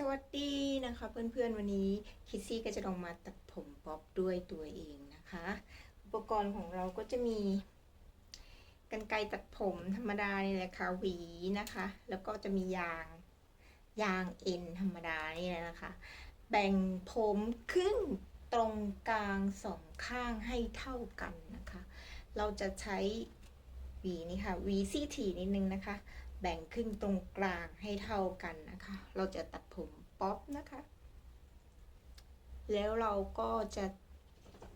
สวัสดีนะคะเพื่อนๆวันนี้คิสซี่ก็จะลองมาตัดผมบ๊อบด้วยตัวเองนะคะ อุปกรณ์ของเราก็จะมีกันไกรตัดผมธรรมดานี่แหละค่ะหวีนะคะ แล้วก็จะมียางยางเอ็นธรรมดานี่แหละนะคะ แบ่งผมครึ่งตรงกลางสองข้างให้เท่ากันนะคะ เราจะใช้หวีนี่ค่ะหวีซี่ถี่นิดนึงนะคะ แบ่งครึ่งตรงกลางให้เท่ากันนะคะ เราจะตัดผมป๊อปนะคะ แล้วเราก็จะ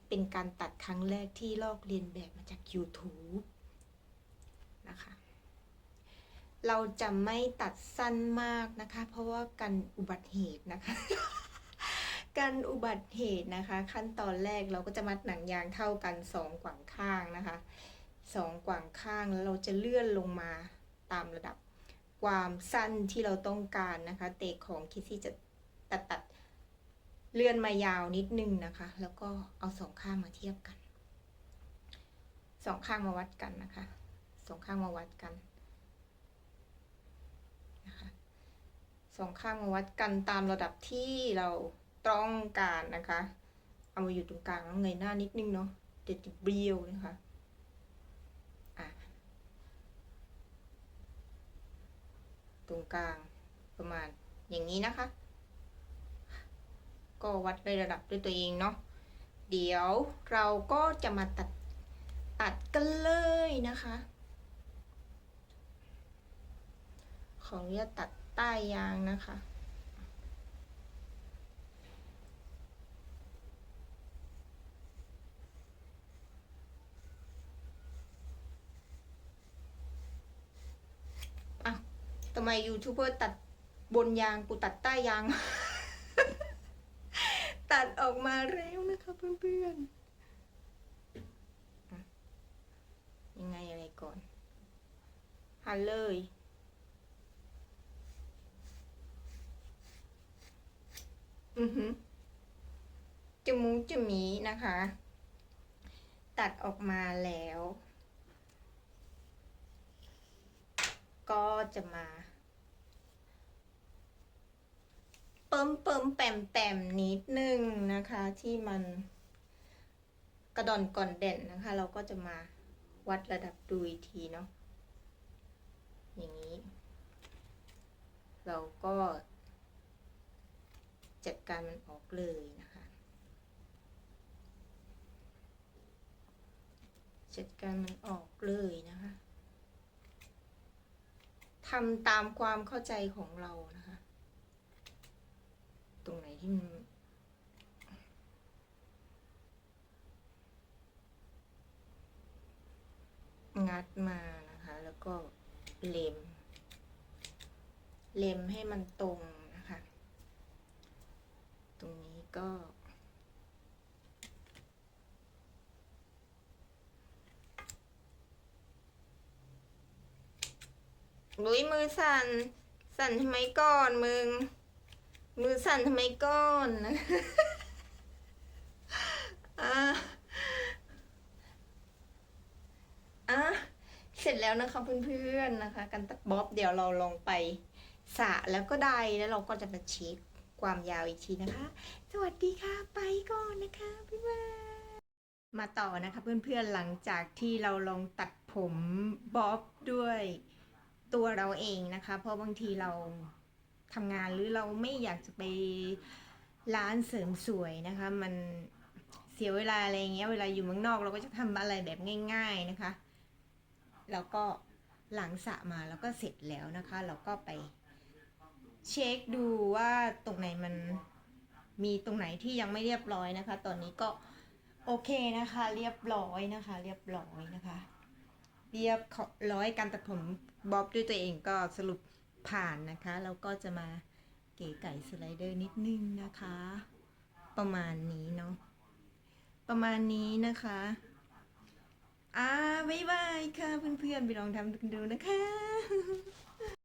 เป็นการตัดครั้งแรกที่ลอกเรียนแบบมาจาก YouTube นะคะ เราจะไม่ตัดสั้นมากนะคะ เพราะว่ากันอุบัติเหตุนะคะ กันอุบัติเหตุนะคะ ขั้นตอนแรกเราก็จะมัดหนังยางเท่ากันสองกว่างข้างนะคะสองกว่างข้างแล้วเราจะเลื่อนลงมา ตามระดับความสั้นที่เราต้องการนะคะ เตะของคิดซี่จะตัดตัดเลื่อนมายาวนิดนึงนะคะ แล้วก็เอาสองข้างมาเทียบกันสองข้างมาวัดกันนะคะสองข้างมาวัดกันนะคะสองข้างมาวัดกันตามระดับที่เราต้องการนะคะ เอามาอยู่ตรงกลางแล้วเงยหน้านิดนึงเนาะเด็ดเบี้ยวนะคะ ตรงกลางประมาณอย่างนี้นะคะ ก็วัดในระดับด้วยตัวเองเนาะเดี๋ยวเราก็จะมาตัดตัดกันเลยนะคะ ของเรียตตัดใต้ยางนะคะทำไมยูทูบเบอร์ตัดบนยางกูตัดใต้ยาง ตัดออกมาแล้วนะคะเพื่อนๆยังไงอะไรก่อนหันเลยอือหือจมูกจมีนะคะ ตัดออกมาแล้ว ก็จะมา เปิมเปิมแปมแปมนิดนึงนะคะ ที่มันกระดอนก่อนเด่นนะคะ เราก็จะมาวัดระดับดูอีกทีเนาะอย่างนี้ เราก็จัดการมันออกเลยนะคะ จัดการมันออกเลยนะคะทำตามความเข้าใจของเรานะคะ รงไหนที่มันงัดมานะคะ แล้วก็เล็ม เล็มให้มันตรงนะคะ ตรงนี้ก็ ลุยมือสั่น สั่นทำไมก่อนมึง มือสั่นทำไมก่อนอะอะเสร็จแล้วนะคะเพื่อนๆนะคะ กันตัดบ๊อบเดี๋ยวเราลองไปสระแล้วก็ได้แล้วเราก็จะมาเช็คความยาวอีกทีนะคะ สวัสดีค่ะ ไปก่อนนะคะบ๊ายบายมาต่อนะคะเพื่อนๆหลังจากที่เราลองตัดผมบ๊อบด้วยตัวเราเองนะคะ เพราะบางทีเรา ทำงานหรือเราไม่อยากจะไปร้านเสริมสวยนะคะ มันเสียเวลาอะไรเงี้ยเวลาอยู่เมืองนอกเราก็จะทำอะไรแบบง่าย ๆนะคะ แล้วก็หลังสระมาแล้วก็เสร็จแล้วนะคะ เราก็ไปเช็คดูว่าตรงไหนมันมีตรงไหนที่ยังไม่เรียบร้อยนะคะ ตอนนี้ก็โอเคนะคะ เรียบร้อยนะคะ เรียบร้อยนะคะ เรียบร้อยการตัดผมบ๊อบด้วยตัวเองก็สรุป ผ่านนะคะแล้วก็จะมาเก๋ไก่สไลเดอร์นิดนึงนะคะ ประมาณนี้เนาะประมาณนี้นะคะอ่าบ๊ายบายค่ะเพื่อนๆไปลองทำกันดูนะคะ